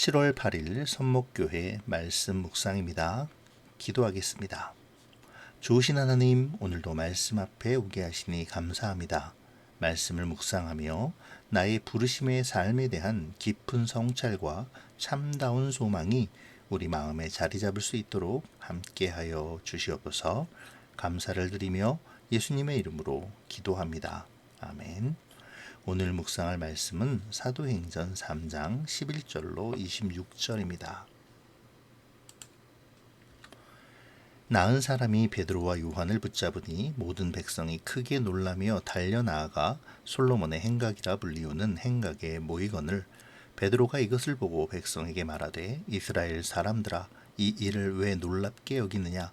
7월 8일 선목교회 말씀 묵상입니다. 기도하겠습니다. 좋으신 하나님, 오늘도 말씀 앞에 오게 하시니 감사합니다. 말씀을 묵상하며 나의 부르심의 삶에 대한 깊은 성찰과 참다운 소망이 우리 마음에 자리 잡을 수 있도록 함께하여 주시옵소서 감사를 드리며 예수님의 이름으로 기도합니다. 아멘. 오늘 묵상할 말씀은 사도행전 3장 11절로 26절입니다. 나은 사람이 베드로와 요한을 붙잡으니 모든 백성이 크게 놀라며 달려나아가 솔로몬의 행각이라 불리우는 행각에 모이거늘 베드로가 이것을 보고 백성에게 말하되 이스라엘 사람들아 이 일을 왜 놀랍게 여기느냐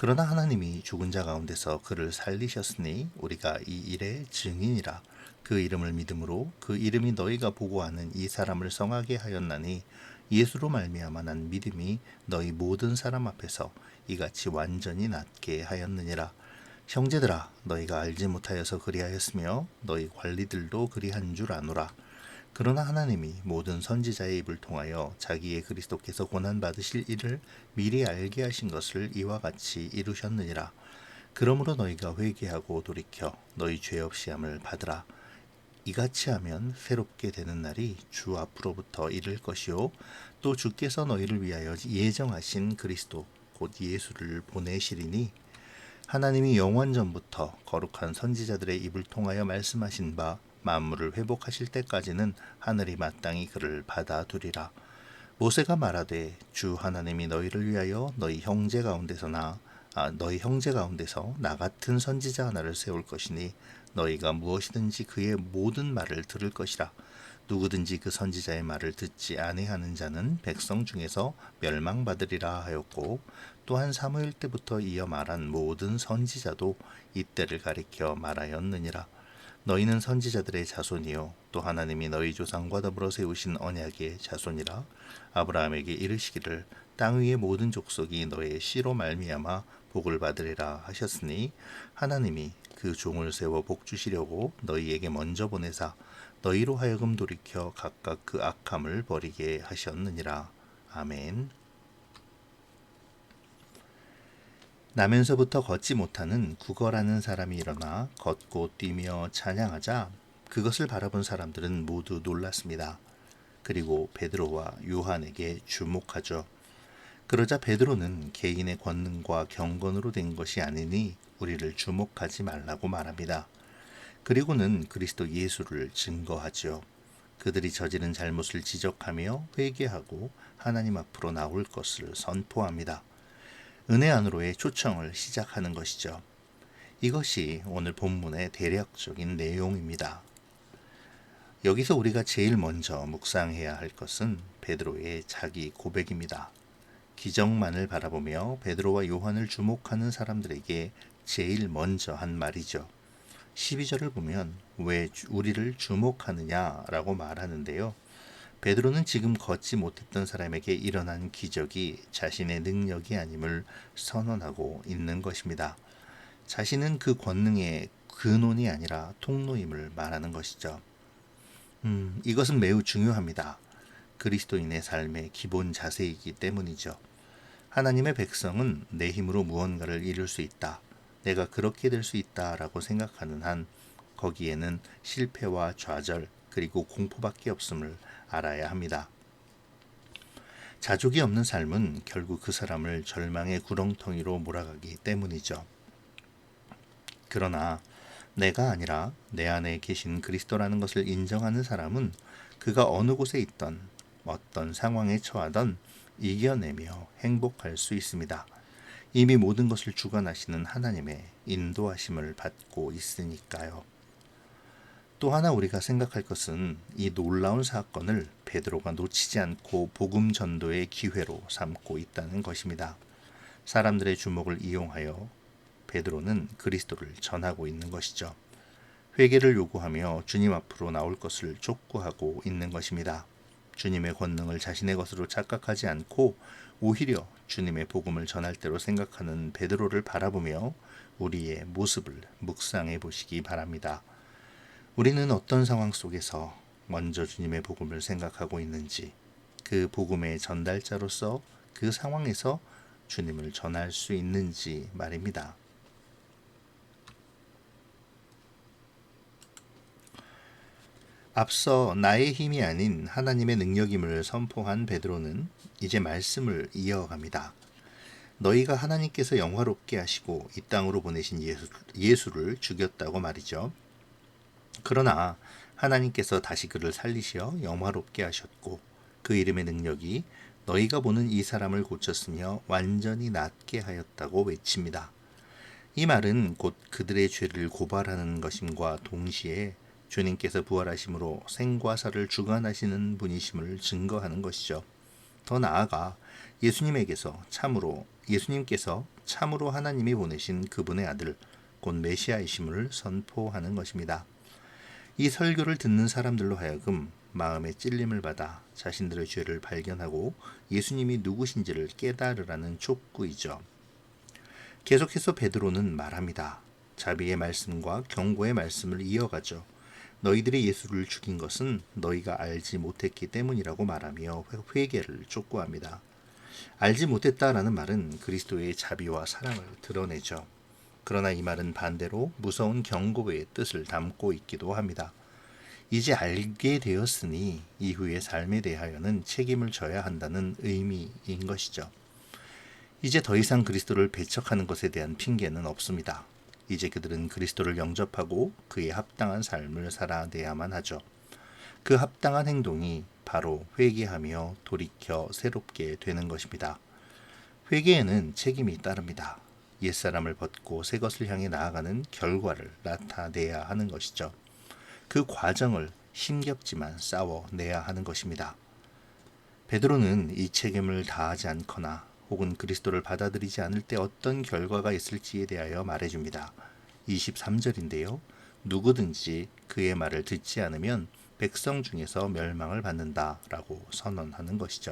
그러나 하나님이 죽은 자 가운데서 그를 살리셨으니 우리가 이 일의 증인이라. 그 이름을 믿음으로 그 이름이 너희가 보고하는 이 사람을 성하게 하였나니 예수로 말미암아 난 믿음이 너희 모든 사람 앞에서 이같이 완전히 낫게 하였느니라. 형제들아 너희가 알지 못하여서 그리하였으며 너희 관리들도 그리한 줄 아노라 그러나 하나님이 모든 선지자의 입을 통하여 자기의 그리스도께서 고난 받으실 일을 미리 알게 하신 것을 이와 같이 이루셨느니라. 그러므로 너희가 회개하고 돌이켜 너희 죄 없이 함을 받으라. 이같이 하면 새롭게 되는 날이 주 앞으로부터 이를 것이요 또 주께서 너희를 위하여 예정하신 그리스도 곧 예수를 보내시리니 하나님이 영원 전부터 거룩한 선지자들의 입을 통하여 말씀하신 바 만물을 회복하실 때까지는 하늘이 마땅히 그를 받아두리라. 모세가 말하되 주 하나님이 너희를 위하여 너희 형제 가운데서나 아, 너희 형제 가운데서 나 같은 선지자 하나를 세울 것이니 너희가 무엇이든지 그의 모든 말을 들을 것이라. 누구든지 그 선지자의 말을 듣지 아니하는 자는 백성 중에서 멸망받으리라 하였고 또한 사무엘 때부터 이어 말한 모든 선지자도 이때를 가리켜 말하였느니라. 너희는 선지자들의 자손이요 또 하나님이 너희 조상과 더불어 세우신 언약의 자손이라 아브라함에게 이르시기를 땅 위의 모든 족속이 너의 씨로 말미암아 복을 받으리라 하셨으니 하나님이 그 종을 세워 복 주시려고 너희에게 먼저 보내사 너희로 하여금 돌이켜 각각 그 악함을 버리게 하셨느니라 아멘. 나면서부터 걷지 못하는 구걸하는 사람이 일어나 걷고 뛰며 찬양하자 그것을 바라본 사람들은 모두 놀랐습니다. 그리고 베드로와 요한에게 주목하죠. 그러자 베드로는 개인의 권능과 경건으로 된 것이 아니니 우리를 주목하지 말라고 말합니다. 그리고는 그리스도 예수를 증거하죠. 그들이 저지른 잘못을 지적하며 회개하고 하나님 앞으로 나올 것을 선포합니다. 은혜 안으로의 초청을 시작하는 것이죠. 이것이 오늘 본문의 대략적인 내용입니다. 여기서 우리가 제일 먼저 묵상해야 할 것은 베드로의 자기 고백입니다. 기적만을 바라보며 베드로와 요한을 주목하는 사람들에게 제일 먼저 한 말이죠. 12절을 보면 왜 우리를 주목하느냐라고 말하는데요. 베드로는 지금 걷지 못했던 사람에게 일어난 기적이 자신의 능력이 아님을 선언하고 있는 것입니다. 자신은 그 권능의 근원이 아니라 통로임을 말하는 것이죠. 음, 이것은 매우 중요합니다. 그리스도인의 삶의 기본 자세이기 때문이죠. 하나님의 백성은 내 힘으로 무언가를 이룰 수 있다. 내가 그렇게 될 수 있다라고 생각하는 한 거기에는 실패와 좌절 그리고 공포밖에 없음을 알아야 합니다. 자족이 없는 삶은 결국 그 사람을 절망의 구렁텅이로 몰아가기 때문이죠. 그러나 내가 아니라 내 안에 계신 그리스도라는 것을 인정하는 사람은 그가 어느 곳에 있던 어떤 상황에 처하던 이겨내며 행복할 수 있습니다. 이미 모든 것을 주관하시는 하나님의 인도하심을 받고 있으니까요. 또 하나 우리가 생각할 것은 이 놀라운 사건을 베드로가 놓치지 않고 복음 전도의 기회로 삼고 있다는 것입니다. 사람들의 주목을 이용하여 베드로는 그리스도를 전하고 있는 것이죠. 회개를 요구하며 주님 앞으로 나올 것을 촉구하고 있는 것입니다. 주님의 권능을 자신의 것으로 착각하지 않고 오히려 주님의 복음을 전할 때로 생각하는 베드로를 바라보며 우리의 모습을 묵상해 보시기 바랍니다. 우리는 어떤 상황 속에서 먼저 주님의 복음을 생각하고 있는지 그 복음의 전달자로서 그 상황에서 주님을 전할 수 있는지 말입니다. 앞서 나의 힘이 아닌 하나님의 능력임을 선포한 베드로는 이제 말씀을 이어갑니다. 너희가 하나님께서 영화롭게 하시고 이 땅으로 보내신 예수, 예수를 죽였다고 말이죠. 그러나 하나님께서 다시 그를 살리시어 영화롭게 하셨고 그 이름의 능력이 너희가 보는 이 사람을 고쳤으며 완전히 낫게 하였다고 외칩니다. 이 말은 곧 그들의 죄를 고발하는 것임과 동시에 주님께서 부활하심으로 생과 사를 주관하시는 분이심을 증거하는 것이죠. 더 나아가 예수님에게서 참으로 예수님께서 참으로 하나님이 보내신 그분의 아들 곧 메시아이심을 선포하는 것입니다. 이 설교를 듣는 사람들로 하여금 마음의 찔림을 받아 자신들의 죄를 발견하고 예수님이 누구신지를 깨달으라는 촉구이죠. 계속해서 베드로는 말합니다. 자비의 말씀과 경고의 말씀을 이어가죠. 너희들이 예수를 죽인 것은 너희가 알지 못했기 때문이라고 말하며 회개를 촉구합니다. 알지 못했다라는 말은 그리스도의 자비와 사랑을 드러내죠. 그러나 이 말은 반대로 무서운 경고의 뜻을 담고 있기도 합니다. 이제 알게 되었으니 이후의 삶에 대하여는 책임을 져야 한다는 의미인 것이죠. 이제 더 이상 그리스도를 배척하는 것에 대한 핑계는 없습니다. 이제 그들은 그리스도를 영접하고 그에 합당한 삶을 살아내야만 하죠. 그 합당한 행동이 바로 회개하며 돌이켜 새롭게 되는 것입니다. 회개에는 책임이 따릅니다. 옛사람을 벗고 새 것을 향해 나아가는 결과를 나타내야 하는 것이죠. 그 과정을 힘겹지만 싸워내야 하는 것입니다. 베드로는 이 책임을 다하지 않거나 혹은 그리스도를 받아들이지 않을 때 어떤 결과가 있을지에 대하여 말해줍니다. 23절인데요. 누구든지 그의 말을 듣지 않으면 백성 중에서 멸망을 받는다 라고 선언하는 것이죠.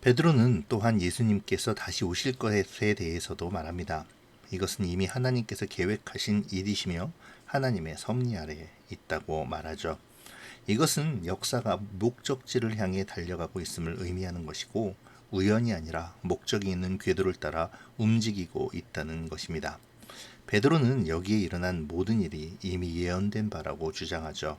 베드로는 또한 예수님께서 다시 오실 것에 대해서도 말합니다. 이것은 이미 하나님께서 계획하신 일이시며 하나님의 섭리 아래 있다고 말하죠. 이것은 역사가 목적지를 향해 달려가고 있음을 의미하는 것이고 우연이 아니라 목적이 있는 궤도를 따라 움직이고 있다는 것입니다. 베드로는 여기에 일어난 모든 일이 이미 예언된 바라고 주장하죠.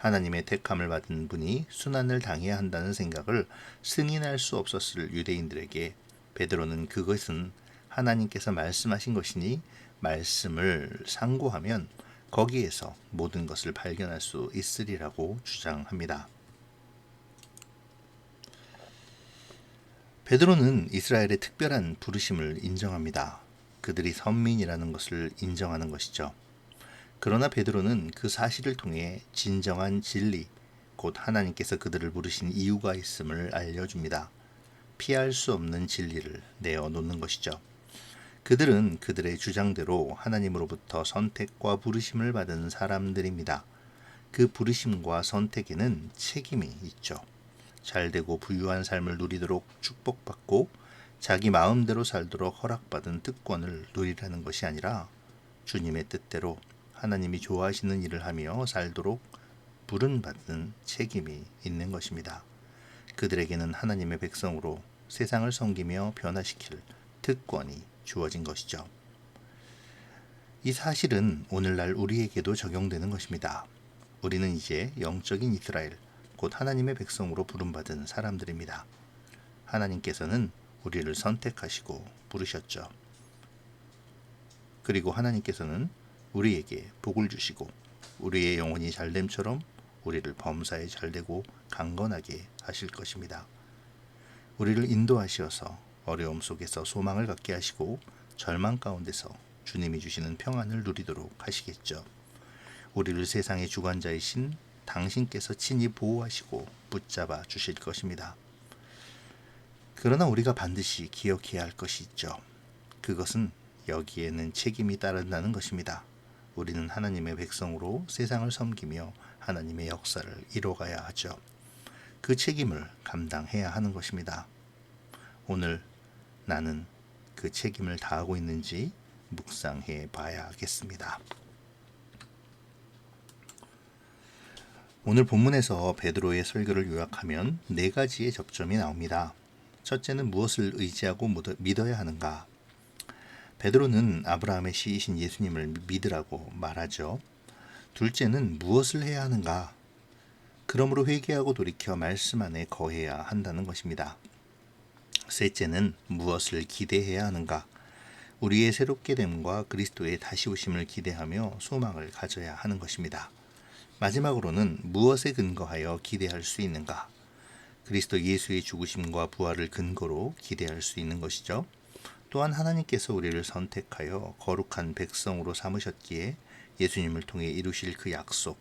하나님의 택함을 받은 분이 순환을 당해야 한다는 생각을 승인할 수 없었을 유대인들에게 베드로는 그것은 하나님께서 말씀하신 것이니 말씀을 상고하면 거기에서 모든 것을 발견할 수 있으리라고 주장합니다. 베드로는 이스라엘의 특별한 부르심을 인정합니다. 그들이 선민이라는 것을 인정하는 것이죠. 그러나 베드로는 그 사실을 통해 진정한 진리, 곧 하나님께서 그들을 부르신 이유가 있음을 알려줍니다. 피할 수 없는 진리를 내어놓는 것이죠. 그들은 그들의 주장대로 하나님으로부터 선택과 부르심을 받은 사람들입니다. 그 부르심과 선택에는 책임이 있죠. 잘되고 부유한 삶을 누리도록 축복받고 자기 마음대로 살도록 허락받은 특권을 누리라는 것이 아니라 주님의 뜻대로 하나님이 좋아하시는 일을 하며 살도록 부른받은 책임이 있는 것입니다. 그들에게는 하나님의 백성으로 세상을 섬기며 변화시킬 특권이 주어진 것이죠. 이 사실은 오늘날 우리에게도 적용되는 것입니다. 우리는 이제 영적인 이스라엘, 곧 하나님의 백성으로 부름받은 사람들입니다. 하나님께서는 우리를 선택하시고 부르셨죠. 그리고 하나님께서는 우리에게 복을 주시고 우리의 영혼이 잘됨처럼 우리를 범사에 잘되고 강건하게 하실 것입니다. 우리를 인도하시어서 어려움 속에서 소망을 갖게 하시고 절망 가운데서 주님이 주시는 평안을 누리도록 하시겠죠. 우리를 세상의 주관자이신 당신께서 친히 보호하시고 붙잡아 주실 것입니다. 그러나 우리가 반드시 기억해야 할 것이 있죠. 그것은 여기에는 책임이 따른다는 것입니다. 우리는 하나님의 백성으로 세상을 섬기며 하나님의 역사를 이뤄가야 하죠. 그 책임을 감당해야 하는 것입니다. 오늘 나는 그 책임을 다하고 있는지 묵상해 봐야겠습니다. 오늘 본문에서 베드로의 설교를 요약하면 네 가지의 접점이 나옵니다. 첫째는 무엇을 의지하고 믿어야 하는가? 베드로는 아브라함의 시이신 예수님을 믿으라고 말하죠. 둘째는 무엇을 해야 하는가? 그러므로 회개하고 돌이켜 말씀 안에 거해야 한다는 것입니다. 셋째는 무엇을 기대해야 하는가? 우리의 새롭게 됨과 그리스도의 다시 오심을 기대하며 소망을 가져야 하는 것입니다. 마지막으로는 무엇에 근거하여 기대할 수 있는가? 그리스도 예수의 죽으심과 부활을 근거로 기대할 수 있는 것이죠. 또한 하나님께서 우리를 선택하여 거룩한 백성으로 삼으셨기에 예수님을 통해 이루실 그 약속,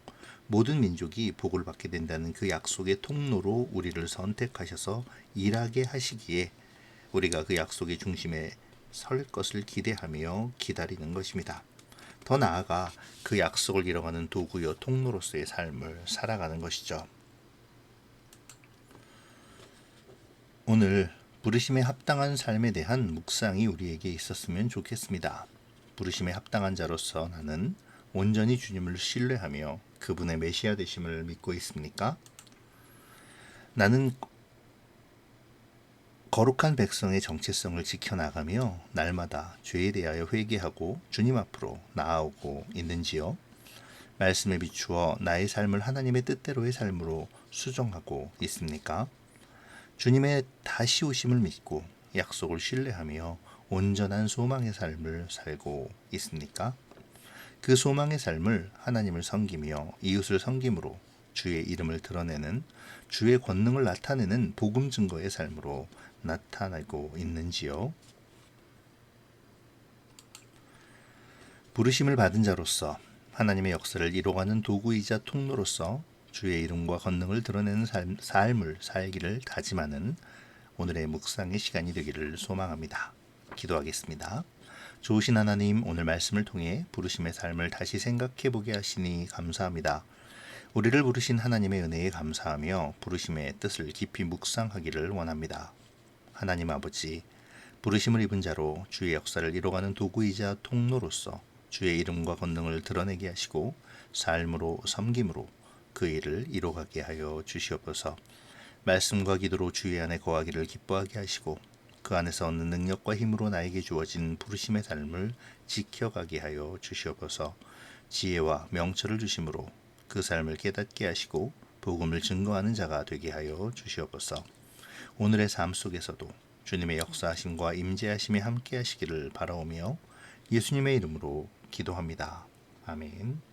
모든 민족이 복을 받게 된다는 그 약속의 통로로 우리를 선택하셔서 일하게 하시기에 우리가 그 약속의 중심에 설 것을 기대하며 기다리는 것입니다. 더 나아가 그 약속을 이뤄가는 도구여 통로로서의 삶을 살아가는 것이죠. 오늘 부르심에 합당한 삶에 대한 묵상이 우리에게 있었으면 좋겠습니다. 부르심에 합당한 자로서 나는 온전히 주님을 신뢰하며 그분의 메시아 되심을 믿고 있습니까? 나는 거룩한 백성의 정체성을 지켜나가며 날마다 죄에 대하여 회개하고 주님 앞으로 나아오고 있는지요? 말씀에 비추어 나의 삶을 하나님의 뜻대로의 삶으로 수정하고 있습니까? 주님의 다시 오심을 믿고 약속을 신뢰하며 온전한 소망의 삶을 살고 있습니까? 그 소망의 삶을 하나님을 섬기며 이웃을 섬김으로 주의 이름을 드러내는 주의 권능을 나타내는 복음 증거의 삶으로 나타나고 있는지요? 부르심을 받은 자로서 하나님의 역사를 이뤄가는 도구이자 통로로서 주의 이름과 권능을 드러내는 삶, 삶을 살기를 다짐하는 오늘의 묵상의 시간이 되기를 소망합니다. 기도하겠습니다. 좋으신 하나님, 오늘 말씀을 통해 부르심의 삶을 다시 생각해 보게 하시니 감사합니다. 우리를 부르신 하나님의 은혜에 감사하며 부르심의 뜻을 깊이 묵상하기를 원합니다. 하나님 아버지, 부르심을 입은 자로 주의 역사를 이뤄가는 도구이자 통로로서 주의 이름과 권능을 드러내게 하시고 삶으로 섬김으로 그 일을 이뤄가게 하여 주시옵소서. 말씀과 기도로 주의 안에 거하기를 기뻐하게 하시고 그 안에서 얻는 능력과 힘으로 나에게 주어진 부르심의 삶을 지켜가게 하여 주시옵소서. 지혜와 명철을 주심으로 그 삶을 깨닫게 하시고 복음을 증거하는 자가 되게 하여 주시옵소서. 오늘의 삶 속에서도 주님의 역사하심과 임재하심이 함께 하시기를 바라오며 예수님의 이름으로 기도합니다. 아멘.